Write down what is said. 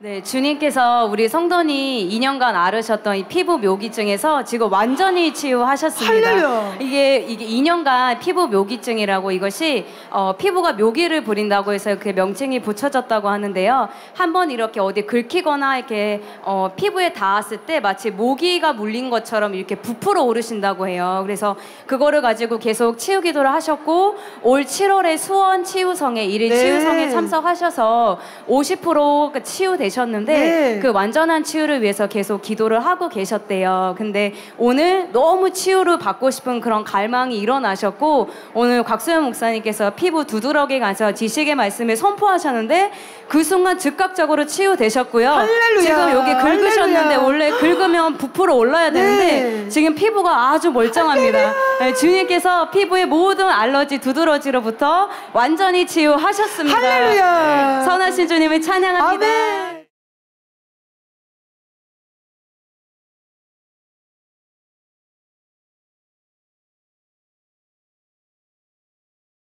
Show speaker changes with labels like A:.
A: 네, 주님께서 우리 성도니 2년간 앓으셨던 이 피부 묘기증에서 지금 완전히 치유하셨습니다.
B: 할렐루야.
A: 이게 이게 2년간 피부 묘기증이라고 이것이 어, 피부가 묘기를 부린다고 해서 그 명칭이 붙여졌다고 하는데요. 한번 이렇게 어디 긁히거나 이렇게 어, 피부에 닿았을 때 마치 모기가 물린 것처럼 이렇게 부풀어 오르신다고 해요. 그래서 그거를 가지고 계속 치유 기도를 하셨고 올 7월에 수원 치유성에 일일
B: 네.
A: 치유성에 참석하셔서 50% 치유되 셨는데
B: 네.
A: 그 완전한 치유를 위해서 계속 기도를 하고 계셨대요. 근데 오늘 너무 치유를 받고 싶은 그런 갈망이 일어나셨고 오늘 곽수현 목사님께서 피부 두드러기 가서 지식의 말씀을 선포하셨는데 그 순간 즉각적으로 치유되셨고요.
B: 할렐루야.
A: 지금 여기 긁으셨는데
B: 할렐루야.
A: 원래 긁으면 부풀어 올라야 되는데
B: 네.
A: 지금 피부가 아주 멀쩡합니다. 네, 주님께서 피부의 모든 알러지 두드러지로부터 완전히 치유하셨습니다.
B: 할렐루야.
A: 선하신 주님을 찬양합니다.
B: 아멘.